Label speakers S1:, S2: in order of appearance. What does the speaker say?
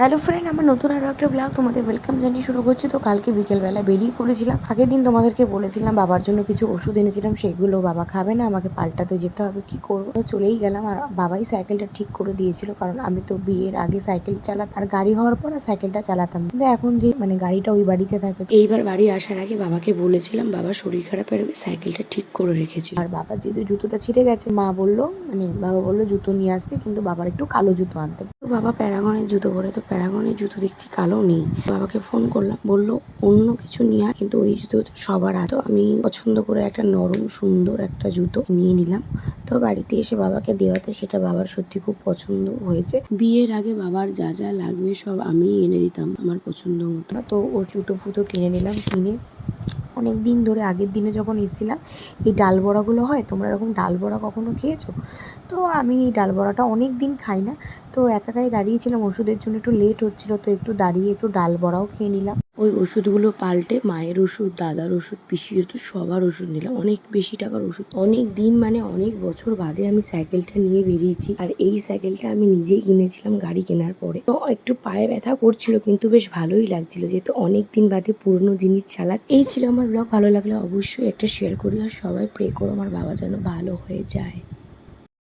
S1: Hello friend আমার নতুন আরও একটা ব্লগ তোমাদের ওয়েলকাম জানিয়ে শুরু করছি। তো কালকে বিকেলবেলা বেরিয়ে পড়েছিলাম। আগের দিন তোমাদেরকে বলেছিলাম বাবার জন্য কিছু ওষুধ এনেছিলাম, সেগুলো বাবা খাবে না, আমাকে পাল্টাতে যেতে হবে, কি করব? চলেই গেলাম আর বাবাই সাইকেলটা ঠিক করে দিয়েছিল, কারণ আমি তো বিয়ের আগে সাইকেল চালাতাম। আর গাড়ি হওয়ার পর সাইকেলটা চালাতাম কিন্তু এখন যে মানে গাড়িটা ওই বাড়িতে থাকে এইবার বাড়ি আসার আগে বাবাকে বলেছিলাম, বাবা শরীর খারাপের আগে সাইকেলটা ঠিক করে রেখেছিল। আর বাবা যেহেতু জুতোটা ছিঁড়ে গেছে, মা বলল মানে বাবা বলল জুতো নিয়ে আসতে, কিন্তু বাবার একটু কালো জুতো আনতে। বাবা প্যারাগনের জুতো পরে, তো প্যারাগনের জুতো দেখছি কালো নেই। বাবাকে ফোন করলাম, বলল, অন্য কিছু নিয়ে কিন্তু ওই জুতো সবার আত আমি পছন্দ করে একটা নরম, সুন্দর একটা জুতো নিয়ে নিলাম। তো বাড়িতে এসে বাবাকে দেওয়াতে সেটা বাবার সত্যি খুব পছন্দ হয়েছে। বিয়ের আগে বাবার যা যা লাগবে সব আমি এনে দিতাম আমার পছন্দ মতো। তো ওর জুতো ফুতো কিনে নিলাম, কিনে অনেক দিন ধরে আগের দিনে যখন এসেছিলাম, এই ডাল বড়াগুলো হয়, তোমরা এরকম ডাল বড়া কখনো খেয়েছো? তো আমি এই ডাল বড়াটা অনেক দিন খাই না, তো একাকাই দাঁড়িয়েছিলাম, ওষুধের জন্য একটু লেট হচ্ছিল, তো একটু দাঁড়িয়ে একটু ডাল বড়াও খেয়ে নিলাম। ওই ওষুধগুলো পাল্টে মায়ের ওষুধ, দাদার ওষুধ, পিসির ওষুধ, সবার ওষুধ নিলাম। অনেক বেশি টাকার ওষুধ। অনেক দিন মানে অনেক বছর বাদে আমি সাইকেলটা নিয়ে বেরিয়েছি আর এই সাইকেলটা আমি নিজেই কিনেছিলাম গাড়ি কেনার পরে। তো একটু পায়ে ব্যথা করছিল কিন্তু বেশ ভালোই লাগছিল যেহেতু অনেক দিন বাদে পুরনো জিনিস চালাচ্ছি। এই ছিল আমার ব্লগ ভালো লাগলে অবশ্যই একটা শেয়ার করি আর সবাই প্রে করো আমার বাবা যেন ভালো হয়ে যায়।